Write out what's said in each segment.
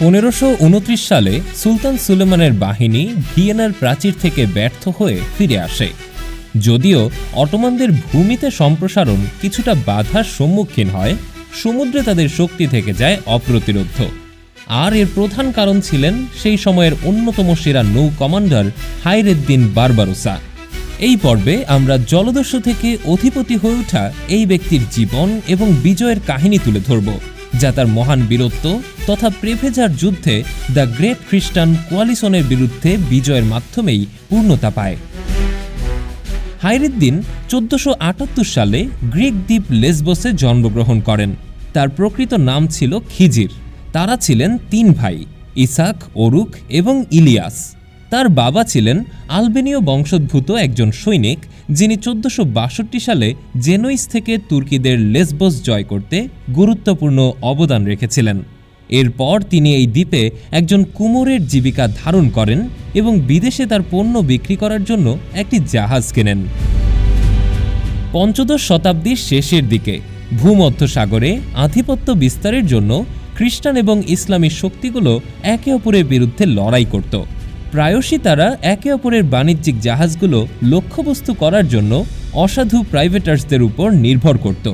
পনেরোশো সালে সুলতান সুলেমানের বাহিনী ভিয়েনার প্রাচীর থেকে ব্যর্থ হয়ে ফিরে আসে। যদিও অটোমানদের ভূমিতে সম্প্রসারণ কিছুটা বাধার সম্মুখীন হয়, সমুদ্রে তাদের শক্তি থেকে যায় অপ্রতিরোধ্য। আর এর প্রধান কারণ ছিলেন সেই সময়ের অন্যতম সেরা নৌ কমান্ডার হাইরেদ্দিন বারবারোসা। এই পর্বে আমরা জলদস্যু থেকে অধিপতি হয়ে ওঠা এই ব্যক্তির জীবন এবং বিজয়ের কাহিনী তুলে ধরব। যা তার মহান বীরত্ব তথা প্রেভেজার যুদ্ধে দ্য গ্রেট খ্রিস্টান কোয়ালিশনের বিরুদ্ধে বিজয়ের মাধ্যমেই পূর্ণতা পায়। হাইরুদ্দিন চোদ্দশো আটাত্তর সালে গ্রিক দ্বীপ লেসবসে জন্মগ্রহণ করেন। তার প্রকৃত নাম ছিল খিজির। তারা ছিলেন তিন ভাই, ইসাক, ওরুক এবং ইলিয়াস। তার বাবা ছিলেন আলবেনীয় বংশোদ্ভূত একজন সৈনিক যিনি চোদ্দশো সালে জেনোইস থেকে তুর্কিদের লেসবস জয় করতে গুরুত্বপূর্ণ অবদান রেখেছিলেন। এরপর তিনি এই দ্বীপে একজন কুমোরের জীবিকা ধারণ করেন এবং বিদেশে তার পণ্য বিক্রি করার জন্য একটি জাহাজ কেনেন। পঞ্চদশ শতাব্দীর শেষের দিকে ভূমধ্যসাগরে আধিপত্য বিস্তারের জন্য খ্রিস্টান এবং ইসলামী শক্তিগুলো একে অপরের বিরুদ্ধে লড়াই করত। প্রায়শই তারা একে অপরের বাণিজ্যিক জাহাজগুলো লক্ষ্যবস্তু করার জন্য অসাধু প্রাইভেটার্সদের উপর নির্ভর করত।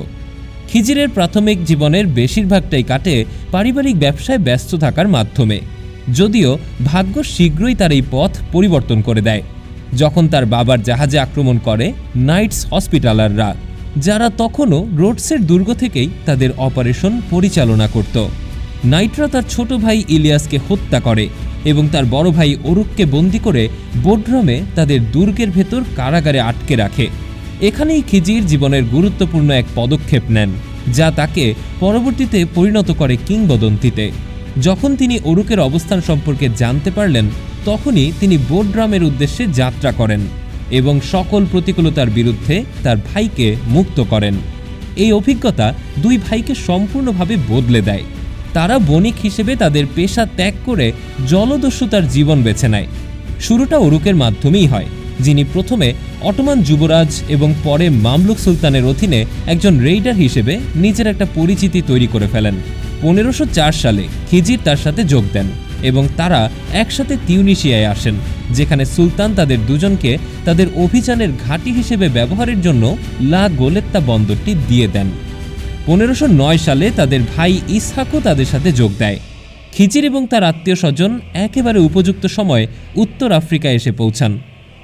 খিজিরের প্রাথমিক জীবনের বেশিরভাগটাই কাটে পারিবারিক ব্যবসায় ব্যস্ত থাকার মাধ্যমে, যদিও ভাগ্য শীঘ্রই তার এই পথ পরিবর্তন করে দেয়। যখন তার বাবার জাহাজে আক্রমণ করে নাইটস হসপিটালাররা, যারা তখনও রোডসের দুর্গ থেকেই তাদের অপারেশন পরিচালনা করত। নাইটরা তার ছোট ভাই ইলিয়াসকে হত্যা করে এবং তার বড় ভাই অরুককে বন্দি করে বোড্রামে তাদের দুর্গের ভেতর কারাগারে আটকে রাখে। এখানেই খিজির জীবনের গুরুত্বপূর্ণ এক পদক্ষেপ নেন, যা তাকে পরবর্তীতে পরিণত করে কিংবদন্তিতে। যখন তিনি অরুকের অবস্থান সম্পর্কে জানতে পারলেন, তখনই তিনি বোড্রামের উদ্দেশ্যে যাত্রা করেন এবং সকল প্রতিকূলতার বিরুদ্ধে তার ভাইকে মুক্ত করেন। এই অভিজ্ঞতা দুই ভাইকে সম্পূর্ণভাবে বদলে দেয়। তারা বণিক হিসেবে তাদের পেশা ত্যাগ করে জলদস্যুতার জীবন বেছে নেয়। শুরুটা অরুকের মাধ্যমেই হয়, যিনি প্রথমে অটোমান যুবরাজ এবং পরে মামলুক সুলতানের অধীনে একজন রেইডার হিসেবে নিজের একটা পরিচিতি তৈরি করে ফেলেন। পনেরোশো সালে খিজির তার সাথে যোগ দেন এবং তারা একসাথে তিউনিশিয়ায় আসেন, যেখানে সুলতান তাদের দুজনকে তাদের অভিযানের ঘাঁটি হিসেবে ব্যবহারের জন্য লা গোলেত্তা বন্দরটি দিয়ে দেন। পনেরোশো সালে তাদের ভাই ইসহাকও তাদের সাথে যোগ দেয়। খিজির এবং তার আত্মীয় স্বজন একেবারে উপযুক্ত সময়ে উত্তর আফ্রিকায় এসে পৌঁছান।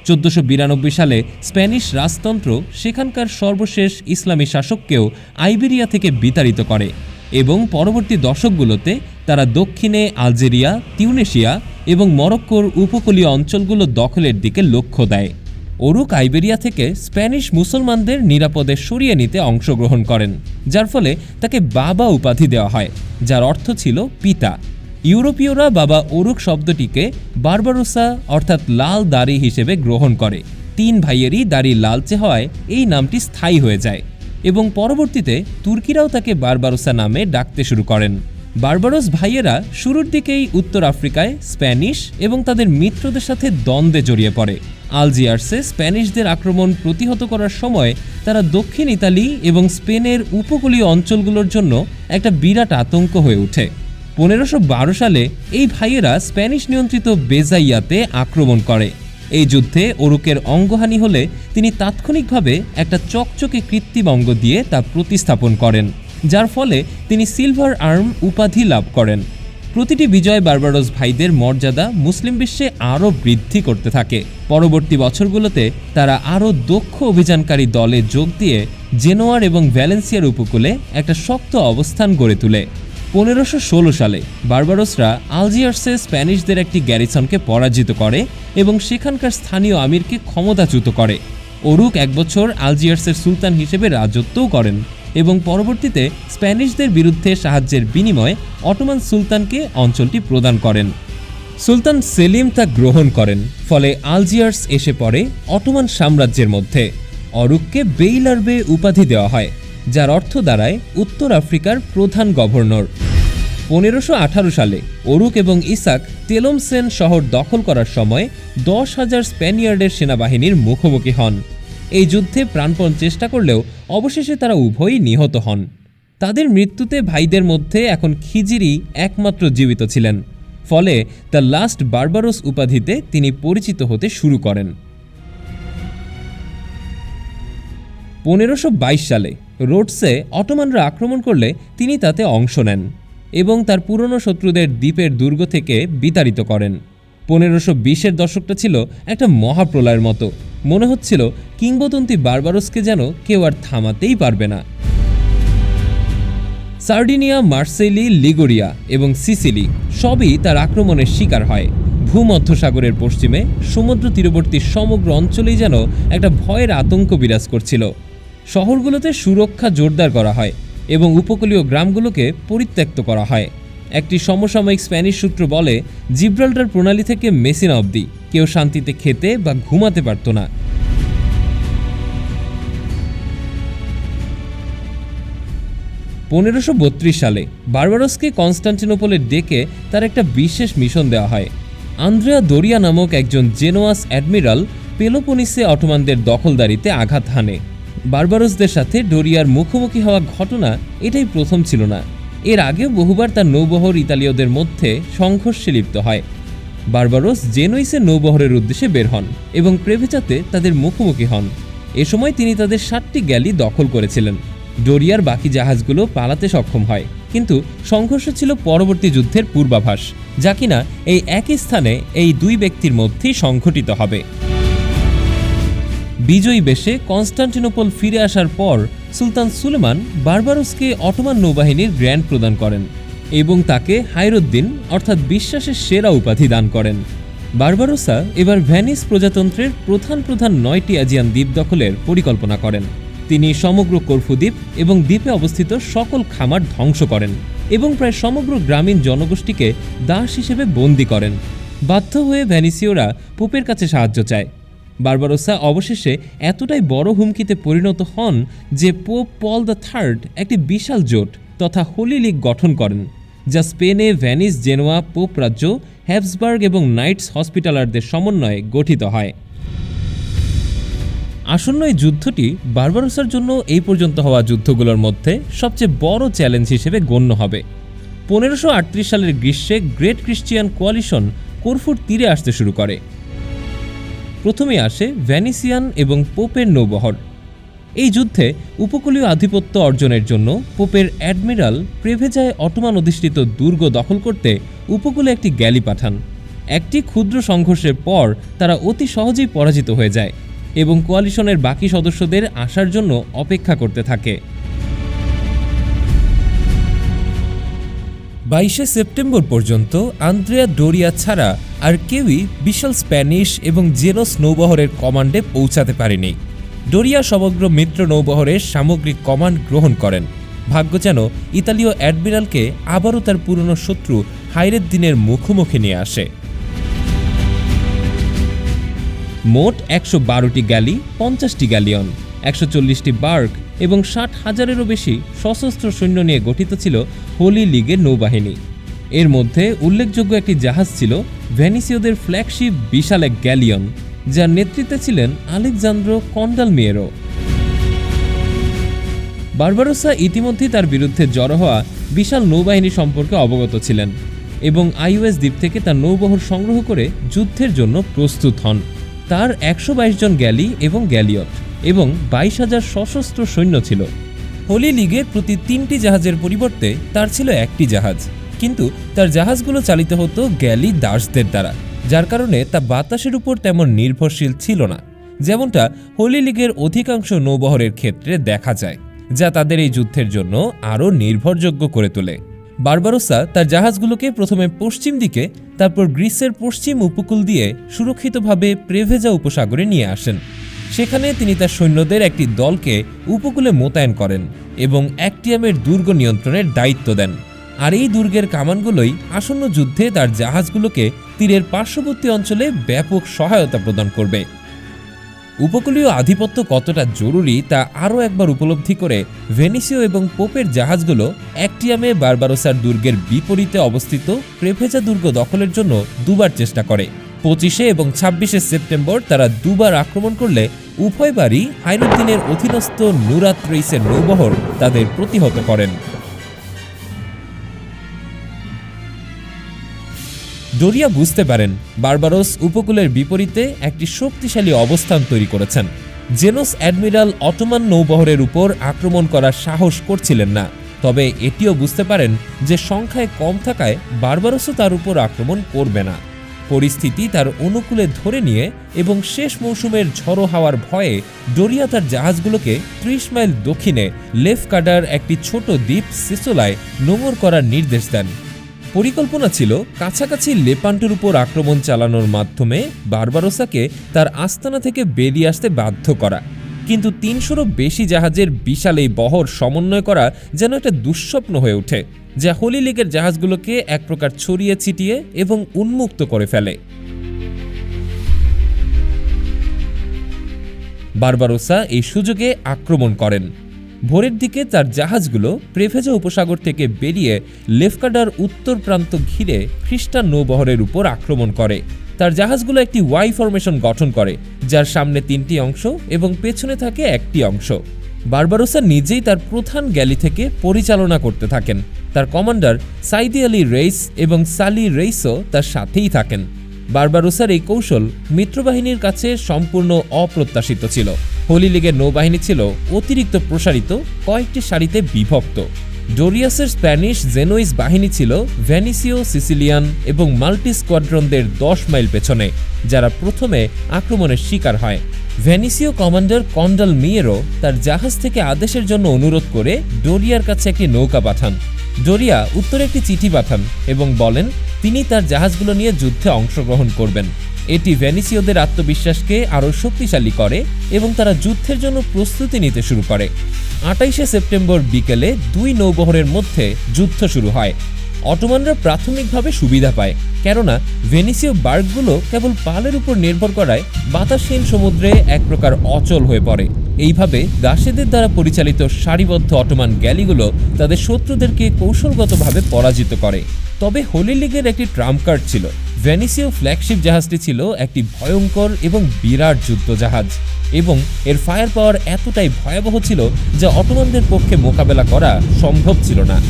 চোদ্দশো সালে স্প্যানিশ রাজতন্ত্র সেখানকার সর্বশেষ ইসলামী শাসককেও আইবেরিয়া থেকে বিতাড়িত করে এবং পরবর্তী দশকগুলোতে তারা দক্ষিণে আলজেরিয়া, তিউনেশিয়া এবং মরক্কোর উপকূলীয় অঞ্চলগুলো দখলের দিকে লক্ষ্য দেয়। ওরুক আইবেরিয়া থেকে স্প্যানিশ মুসলমানদের নিরাপদে সরিয়ে নিতে অংশগ্রহণ করেন, যার ফলে তাকে বাবা উপাধি দেওয়া হয়, যার অর্থ ছিল পিতা। ইউরোপীয়রা বাবা ওরুক শব্দটিকে বারবারোসা অর্থাৎ লাল দাড়ি হিসেবে গ্রহণ করে। তিন ভাইয়েরই দাড়ি লালচে হওয়ায় এই নামটি স্থায়ী হয়ে যায় এবং পরবর্তীতে তুর্কিরাও তাকে বারবারোসা নামে ডাকতে শুরু করেন। বারবারোস ভাইয়েরা শুরুর দিকেই উত্তর আফ্রিকায় স্প্যানিশ এবং তাদের মিত্রদের সাথে দ্বন্দ্বে জড়িয়ে পড়ে। আলজিয়ার্সে স্প্যানিশদের আক্রমণ প্রতিহত করার সময় তারা দক্ষিণ ইতালি এবং স্পেনের উপকূলীয় অঞ্চলগুলোর জন্য একটা বিরাট আতঙ্ক হয়ে ওঠে। পনেরোশো সালে এই ভাইয়েরা স্প্যানিশ নিয়ন্ত্রিত বেজাইয়াতে আক্রমণ করে। এই যুদ্ধে ওরুকের অঙ্গহানি হলে তিনি তাৎক্ষণিকভাবে একটা চকচকে কৃত্রিম অঙ্গ দিয়ে তা প্রতিস্থাপন করেন, যার ফলে তিনি সিলভার আর্ম উপাধি লাভ করেন। প্রতিটি বিজয় বারবারোস ভাইদের মর্যাদা মুসলিম বিশ্বে আরও বৃদ্ধি করতে থাকে। পরবর্তী বছরগুলোতে তারা আরও দক্ষ অভিযানকারী দলে যোগ দিয়ে জেনোয়ার এবং ভ্যালেন্সিয়ার উপকূলে একটা শক্ত অবস্থান গড়ে তোলে। পনেরোশো সালে বারবারোসরা আলজিয়ার্সে স্প্যানিশদের একটি গ্যারিসনকে পরাজিত করে এবং সেখানকার স্থানীয় আমিরকে ক্ষমতাচ্যুত করে। ওরুক এক বছর আলজিয়ার্সের সুলতান হিসেবে রাজত্বও করেন। এবং পরবর্তীতে স্প্যানিশদের বিরুদ্ধে সাহায্যের বিনিময়ে অটোমান সুলতানকে অঞ্চলটি প্রদান করেন। সুলতান সেলিম তা গ্রহণ করেন, ফলে আলজিয়ার্স এসে পড়ে অটোমান সাম্রাজ্যের মধ্যে। অরুককে বেইলারবে উপাধি দেওয়া হয়, যার অর্থ দাঁড়ায় উত্তর আফ্রিকার প্রধান গভর্নর। পনেরোশো সালে অরুক এবং ইসাক তেলমসেন শহর দখল করার সময় দশ হাজার স্প্যানিয়ার্ডের সেনাবাহিনীর মুখোমুখি হন। এই যুদ্ধে প্রাণপণ চেষ্টা করলেও অবশেষে তারা উভয়ই নিহত হন। তাদের মৃত্যুতে ভাইদের মধ্যে এখন খিজিরি একমাত্র জীবিত ছিলেন। ফলে দ্য লাস্ট বারবারোস উপাধিতে তিনি পরিচিত হতে শুরু করেন। পনেরোশো সালে রোডসে অটোমানরা আক্রমণ করলে তিনি তাতে অংশ নেন এবং তার পুরনো শত্রুদের দ্বীপের দুর্গ থেকে বিতাড়িত করেন। পনেরোশো বিশের দশকটা ছিল একটা মহাপ্রলয়ের মতো। মনে হচ্ছিল কিংবদন্তি বারবারসকে যেন কেউ আর থামাতেই পারবে না। সার্ডিনিয়া মার্সেলি লিগোরিয়া এবং সিসিলি সবই তার আক্রমণের শিকার হয়। ভূমধ্যসাগরের পশ্চিমে সমুদ্র তীরবর্তী সমগ্র অঞ্চলেই যেন একটা ভয়ের আতঙ্ক বিরাজ করছিল। শহরগুলোতে সুরক্ষা জোরদার করা হয় এবং উপকূলীয় গ্রামগুলোকে পরিত্যক্ত করা হয়। একটি সমসাময়িক স্প্যানিশ সূত্র বলে, জিব্রাল্টার প্রণালী থেকে মেসিনা অবধি কেউ শান্তিতে খেতে বা ঘুমাতে পারত না। পনেরোশো সালে বারবারসকে কনস্টান্টিনোপলে ডেকে তার একটা বিশেষ মিশন দেওয়া হয়। আন্দ্রেয়া দরিয়া নামক একজন জেনোয়াস অ্যাডমিরাল পেলোপনিসে অটোমানদের দখলদারিতে আঘাত হানে। বারবারসদের সাথে ডোরিয়ার মুখোমুখি হওয়া ঘটনা এটাই প্রথম ছিল না। এর আগেও বহুবার তার নৌবহর ইতালীয়দের মধ্যে সংঘর্ষে লিপ্ত হয়। বারবারোস জেনোইসের নৌবহরের উদ্দেশ্যে বের হন এবং প্রেভেচাতে তাদের মুখোমুখি হন। এ সময় তিনি তাদের সাতটি গ্যালি দখল করেছিলেন। ডোরিয়ার বাকি জাহাজগুলো পালাতে সক্ষম হয়, কিন্তু সংঘর্ষ ছিল পরবর্তী যুদ্ধের পূর্বাভাস, যা কিনা এই একই স্থানে এই দুই ব্যক্তির মধ্যেই সংঘটিত হবে। বিজয়ী বেশে কনস্টান্টিনোপল ফিরে আসার পর সুলতান সুলেমান বারবারোসকে অটোমান নৌবাহিনীর গ্র্যান্ড প্রদান করেন এবং তাকে হায়রুদ্দিন অর্থাৎ বিশ্বাসের সেরা উপাধি দান করেন। বারবারোসা এবার ভ্যানিস প্রজাতন্ত্রের প্রধান প্রধান নয়টি আজিয়ান দ্বীপ দখলের পরিকল্পনা করেন। তিনি সমগ্র করফু দ্বীপ এবং দ্বীপে অবস্থিত সকল খামার ধ্বংস করেন এবং প্রায় সমগ্র গ্রামীণ জনগোষ্ঠীকে দাস হিসেবে বন্দী করেন। বাধ্য হয়ে ভ্যানিসীয়রা পোপের কাছে সাহায্য চায়। বারবারোসা অবশেষে এতটাই বড় হুমকিতে পরিণত হন যে পোপ পল দ্য থার্ড একটি বিশাল জোট তথা হোলি লীগ গঠন করেন, যা স্পেনে ভ্যানিস জেনোয়া, পোপ রাজ্য হ্যাবসবার্গ এবং নাইটস হসপিটালারদের সমন্বয়ে গঠিত হয়। আসন্ন এই যুদ্ধটি বারবারোসার জন্য এই পর্যন্ত হওয়া যুদ্ধগুলোর মধ্যে সবচেয়ে বড় চ্যালেঞ্জ হিসেবে গণ্য হবে। পনেরোশো সালের গ্রীষ্মে গ্রেট ক্রিশ্চিয়ান কোয়ালিশন কোরফুর তীরে আসতে শুরু করে। প্রথমে আসে ভ্যানিসিয়ান এবং পোপের নৌবহর। এই যুদ্ধে উপকূলীয় আধিপত্য অর্জনের জন্য পোপের অ্যাডমিরাল প্রেভেজায় অটোমান অধিষ্ঠিত দুর্গ দখল করতে উপকূলে একটি গ্যালি পাঠান। একটি ক্ষুদ্র সংঘর্ষের পর তারা অতি সহজেই পরাজিত হয়ে যায় এবং কোয়ালিশনের বাকি সদস্যদের আসার জন্য অপেক্ষা করতে থাকে। বাইশে সেপ্টেম্বর পর্যন্ত আন্দ্রেয়া ডোরিয়া ছাড়া আর কেউই বিশাল স্প্যানিশ এবং জেনোস নৌবহরের কমান্ডে পৌঁছাতে পারেনি। ডোরিয়া সমগ্র মিত্র নৌবহরের সামগ্রিক কমান্ড গ্রহণ করেন। ভাগ্য যেন ইতালীয় অ্যাডমিরালকে আবারও তার পুরনো শত্রু হাইরের দিনের মুখোমুখি নিয়ে আসে। মোট একশো বারোটি গ্যালি, পঞ্চাশটি গ্যালিয়ন, একশো চল্লিশটি বার্ক এবং ষাট হাজারেরও বেশি সশস্ত্র সৈন্য নিয়ে গঠিত ছিল হোলি লীগের নৌবাহিনী। এর মধ্যে উল্লেখযোগ্য একটি জাহাজ ছিল ভ্যানিসীয়দের ফ্ল্যাগশিপ বিশাল এক গ্যালিয়ন, যার নেতৃত্বে ছিলেন আলেকজান্দ্রো কন্ডাল মিয়েরো বারবারোসা ইতিমধ্যে তার বিরুদ্ধে জড়ো হওয়া বিশাল নৌবাহিনী সম্পর্কে অবগত ছিলেন এবং আইওএস দ্বীপ থেকে তার নৌবহর সংগ্রহ করে যুদ্ধের জন্য প্রস্তুত হন। তার একশো জন গ্যালি এবং গ্যালিয়ট। এবং বাইশ হাজার সশস্ত্র সৈন্য ছিল। হোলি লীগের প্রতি তিনটি জাহাজের পরিবর্তে তার ছিল একটি জাহাজ। কিন্তু তার জাহাজগুলো চালিত হতো গ্যালি দাসদের দ্বারা, যার কারণে তা বাতাসের উপর তেমন নির্ভরশীল ছিল না। যেমনটা হোলি লিগের অধিকাংশ নৌবহরের ক্ষেত্রে দেখা যায়, যা তাদের এই যুদ্ধের জন্য আরও নির্ভরযোগ্য করে তোলে। বারবারোসা তার জাহাজগুলোকে প্রথমে পশ্চিম দিকে, তারপর গ্রিসের পশ্চিম উপকূল দিয়ে সুরক্ষিতভাবে প্রেভেজা উপসাগরে নিয়ে আসেন। সেখানে তিনি তার সৈন্যদের একটি দলকে উপকূলে মোতায়েন করেন এবং অ্যাক্টিয়ামের দুর্গ নিয়ন্ত্রণের দায়িত্ব দেন। আর এই দুর্গের কামানগুলোই আসন্ন যুদ্ধে তার জাহাজগুলোকে তীরের পার্শ্ববর্তী অঞ্চলে ব্যাপক সহায়তা প্রদান করবে। উপকূলীয় আধিপত্য কতটা জরুরি তা আরও একবার উপলব্ধি করে ভেনিসীয় এবং পোপের জাহাজগুলো অ্যাক্টিয়ামে বারবারোসার দুর্গের বিপরীতে অবস্থিত প্রেভেজা দুর্গ দখলের জন্য দুবার চেষ্টা করে। পঁচিশে এবং ছাব্বিশে সেপ্টেম্বর তারা দুবার আক্রমণ করলে উভয়বারই হাইরুদ্দিনের অধীনস্থ নুরাত্রেইসের নৌবহর তাদের প্রতিহত করেন। ডোরিয়া বুঝতে পারেন, বারবারোস উপকূলের বিপরীতে একটি শক্তিশালী অবস্থান তৈরি করেছেন। জেনোস অ্যাডমিরাল অটোমান নৌবহরের উপর আক্রমণ করার সাহস করছিলেন না। তবে এটিও বুঝতে পারেন যে সংখ্যায় কম থাকায় বারবারোসও তার উপর আক্রমণ করবে না। পরিস্থিতি তার অনুকূলে ধরে নিয়ে এবং শেষ মৌসুমের ঝড়ো হাওয়ার ভয়ে ডোরিয়া তার জাহাজগুলোকে ত্রিশ মাইল দক্ষিণে লেফকাডার একটি ছোট দ্বীপ সিসোলায় নোঙর করার নির্দেশ দেন। পরিকল্পনা ছিল কাছাকাছি লেপান্টের উপর আক্রমণ চালানোর মাধ্যমে বারবারোসাকে তার আস্তানা থেকে বেরিয়ে আসতে বাধ্য করা। কিন্তু তিনশোরও বেশি জাহাজের বিশাল এই বহর সমন্বয় করা যেন একটা দুঃস্বপ্ন হয়ে ওঠে, যা হোলি লীগের জাহাজগুলোকে এক প্রকার ছড়িয়ে ছিটিয়ে এবং উন্মুক্ত করে ফেলে। বারবারোসা এই সুযোগে আক্রমণ করেন। ভোরের দিকে তার জাহাজগুলো প্রেভেজা উপসাগর থেকে বেরিয়ে লেফকাডার উত্তর প্রান্ত ঘিরে খ্রিস্টান নৌবহরের উপর আক্রমণ করে। তার জাহাজগুলো একটি ওয়াই ফরমেশন গঠন করে, যার সামনে তিনটি অংশ এবং পেছনে থাকে একটি অংশ। বারবারোসা নিজেই তার প্রধান গ্যালি থেকে পরিচালনা করতে থাকেন। তার কমান্ডার সাইদি আলী রেইস এবং সালি রেইসও তার সাথেই থাকেন। বারবারোসার এই কৌশল মিত্রবাহিনীর কাছে সম্পূর্ণ অপ্রত্যাশিত ছিল। হোলি লীগের নৌবাহিনী ছিল অতিরিক্ত প্রসারিত, কয়েকটি সারিতে বিভক্ত। ডোরিয়াসের স্প্যানিশ জেনোইস বাহিনী ছিল ভ্যানিসিও সিসিলিয়ান এবং মাল্টি স্কোয়াড্রনদের দশ মাইল পেছনে। যারা প্রথমে আক্রমণের শিকার হয়। ভ্যানিসিও কমান্ডার কন্ডাল মিয়েরো তার জাহাজ থেকে আদেশের জন্য অনুরোধ করে ডোরিয়ার কাছে একটি নৌকা পাঠান। ডোরিয়া উত্তরে একটি চিঠি পাঠান এবং বলেন, তিনি তার জাহাজগুলো নিয়ে যুদ্ধে অংশগ্রহণ করবেন। এটি ভ্যানিসীয়দের আত্মবিশ্বাসকে আরও শক্তিশালী করে এবং তারা যুদ্ধের জন্য প্রস্তুতি নিতে শুরু করে। আটাইশে সেপ্টেম্বর বিকেলে দুই নৌবহরের মধ্যে যুদ্ধ শুরু হয়। অটোমানরা প্রাথমিকভাবে সুবিধা পায়, কেননা ভেনিসীয় বার্গগুলো কেবল পালের উপর নির্ভর করায় বাতাসহীন সমুদ্রে এক প্রকার অচল হয়ে পড়ে। এইভাবে দাসেদের দ্বারা পরিচালিত সারিবদ্ধ অটোমান গ্যালিগুলো তাদের শত্রুদেরকে কৌশলগতভাবে পরাজিত করে। তবে হোলি লিগের একটি ট্রাম্প কার্ড ছিল। ভ্যানিসীয় ফ্ল্যাগশিপ জাহাজটি ছিল একটি ভয়ঙ্কর এবং বিরাট যুদ্ধ জাহাজ এবং এর ফায়ার পাওয়ার এতটাই ভয়াবহ ছিল যা অটোমানদের পক্ষে মোকাবেলা করা সম্ভব ছিল না।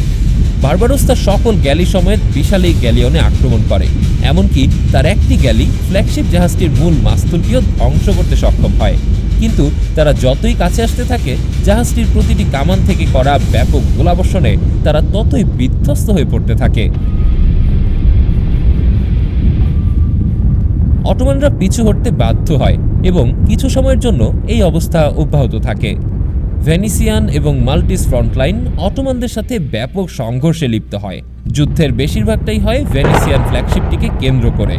বারবারোস তার সকল গ্যালি সমেত বিশাল এই গ্যালিয়নে আক্রমণ করে। এমনকি তার একটি গ্যালি ফ্ল্যাগশিপ জাহাজটির মূল মাস্তুলটিও ধ্বংস করতে সক্ষম হয়। কিন্তু তারা যতই কাছে আসতে থাকে, জাহাজটির প্রতিটি কামান থেকে করা ব্যাপক গোলাবর্ষণে তারা ততই বিধ্বস্ত হয়ে পড়তে থাকে। অটোমানরা পিছু হটতে বাধ্য হয় এবং কিছু সময়ের জন্য এই অবস্থা অব্যাহত থাকে। ভেনিসিয়ান এবং মাল্টিস ফ্রন্টলাইন অটোমানদের সাথে ব্যাপক সংঘর্ষে লিপ্ত হয়। যুদ্ধের বেশিরভাগটাই হয় ভেনিসিয়ান ফ্ল্যাগশিপটিকে কেন্দ্র করে।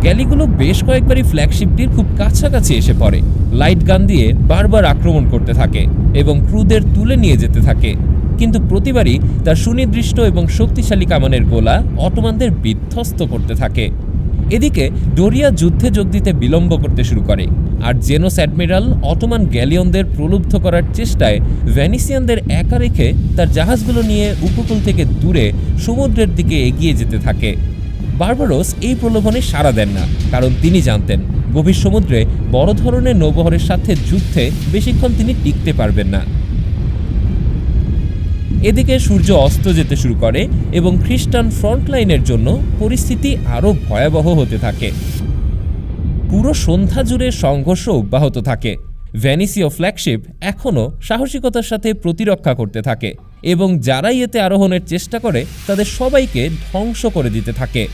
গ্যালিগুলো বেশ কয়েকবারই ফ্ল্যাগশিপটির খুব কাছাকাছি এসে পড়ে। লাইট গান দিয়ে বারবার আক্রমণ করতে থাকে এবং ক্রুদের তুলে নিয়ে যেতে থাকে। কিন্তু প্রতিবারই তার সুনির্দিষ্ট এবং শক্তিশালী কামানের গোলা অটোমানদের বিধ্বস্ত করতে থাকে। এদিকে, ডোরিয়া যুদ্ধে যোগ দিতে বিলম্ব করতে শুরু করে। আর জেনোস অ্যাডমিরাল অটোমান গ্যালিয়নদের প্রলুব্ধ করার চেষ্টায় ভ্যানিসিয়ানদের একা রেখে তার জাহাজগুলো নিয়ে উপকূল থেকে দূরে সমুদ্রের দিকে এগিয়ে যেতে থাকে। বারবারোস এই প্রলোভনে সাড়া দেন না, কারণ তিনি জানতেন, গভীর সমুদ্রে বড় ধরনের নৌবহরের সাথে যুদ্ধে বেশিক্ষণ তিনি টিকতে পারবেন না। এদিকে সূর্য অস্ত যেতে শুরু করে এবং খ্রিস্টান ফ্রন্টলাইনের জন্য পরিস্থিতি আরও ভয়াবহ হতে থাকে। পুরো সন্ধ্যা জুড়ে সংঘর্ষ অব্যাহত থাকে। ভ্যানিসিও ফ্ল্যাগশিপ এখনও সাহসিকতার সাথে প্রতিরক্ষা করতে থাকে এবং যারাই এতে আরোহণের চেষ্টা করে, তাদের সবাইকে ধ্বংস করে দিতে থাকে।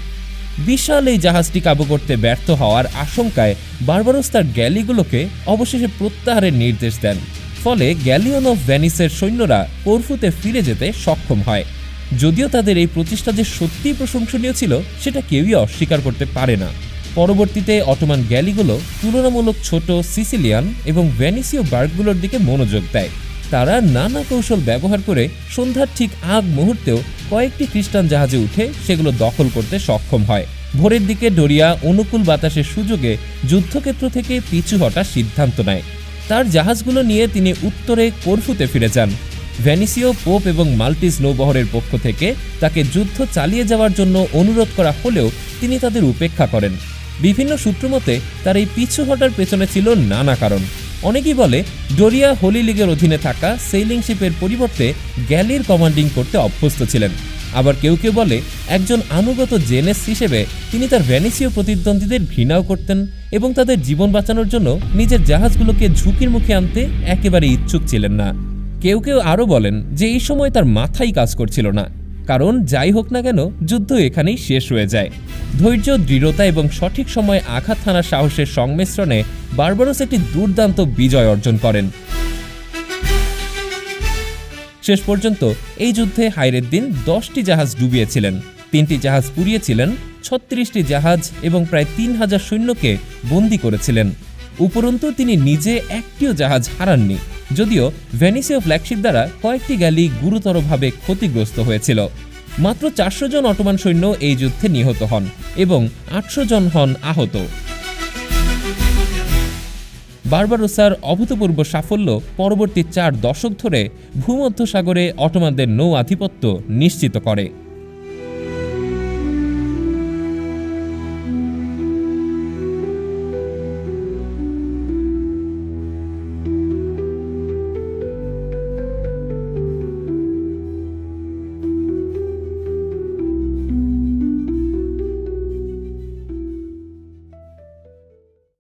বিশাল এই জাহাজটি কাবু করতে ব্যর্থ হওয়ার আশঙ্কায় বারবারোস তার গ্যালিগুলোকে অবশেষে প্রত্যাহারের নির্দেশ দেন। ফলে গ্যালিয়ন অফ ভ্যানিসের সৈন্যরা করফুতে ফিরে যেতে সক্ষম হয়। যদিও তাদের এই প্রচেষ্টা যে সত্যিই প্রশংসনীয় ছিল, সেটা কেউই অস্বীকার করতে পারে না। পরবর্তীতে অটোমান গ্যালিগুলো তুলনামূলক ছোট সিসিলিয়ান এবং ভ্যানিসীয় বার্গগুলোর দিকে মনোযোগ দেয়। তারা নানা কৌশল ব্যবহার করে সন্ধ্যার ঠিক আগ মুহূর্তেও কয়েকটি খ্রিস্টান জাহাজে উঠে সেগুলো দখল করতে সক্ষম হয়। ভোরের দিকে ডোরিয়া অনুকূল বাতাসের সুযোগে যুদ্ধক্ষেত্র থেকে পিছু হটার সিদ্ধান্ত নেয়। তার জাহাজগুলো নিয়ে তিনি উত্তরে করফুতে ফিরে যান। ভ্যানিসীয় পোপ এবং মাল্টিস নৌবহরের পক্ষ থেকে তাকে যুদ্ধ চালিয়ে যাওয়ার জন্য অনুরোধ করা হলেও তিনি তাদের উপেক্ষা করেন। বিভিন্ন সূত্রমতে তার এই পিছু হটার পেছনে ছিল নানা কারণ। অনেকেই বলে, ডোরিয়া হোলি লীগের অধীনে থাকা সেইলিং শিপের পরিবর্তে গ্যালির কমান্ডিং করতে অভ্যস্ত ছিলেন। আবার কেউ কেউ বলে, একজন আনুগত জেনেস হিসেবে তিনি তার ভ্যানিসীয় প্রতিদ্বন্দ্বীদের ঘৃণাও করতেন এবং তাদের জীবন বাঁচানোর জন্য নিজের জাহাজগুলোকে ঝুঁকির মুখে আনতে একেবারে ইচ্ছুক ছিলেন না। কেউ কেউ আরও বলেন যে এই সময় তার মাথাই কাজ করছিল না, কারণ যাই হোক না কেন যুদ্ধ এখানেই শেষ হয়ে যায়। ধৈর্য, দৃঢ়তা এবং সঠিক সময়ে আঘাত হানার সাহসের সংমিশ্রণে বারবারোস একটি দুর্দান্ত বিজয় অর্জন করেন। শেষ পর্যন্ত এই যুদ্ধে হাইরেদ্দিন দশটি জাহাজ ডুবিয়েছিলেন। তিনটি জাহাজ পুড়িয়েছিলেন, ছত্রিশটি জাহাজ এবং প্রায় তিন হাজার সৈন্যকে বন্দি করেছিলেন। উপরন্তু তিনি নিজে একটিও জাহাজ হারাননি, যদিও ভেনিসীয় ফ্ল্যাগশিপ দ্বারা কয়েকটি গ্যালি গুরুতরভাবে ক্ষতিগ্রস্ত হয়েছিল। মাত্র চারশো জন অটোমান সৈন্য এই যুদ্ধে নিহত হন এবং আটশো জন হন আহত। বারবারোসার অভূতপূর্ব সাফল্য পরবর্তী চার দশক ধরে ভূমধ্যসাগরে অটোমানদের নৌ আধিপত্য নিশ্চিত করে।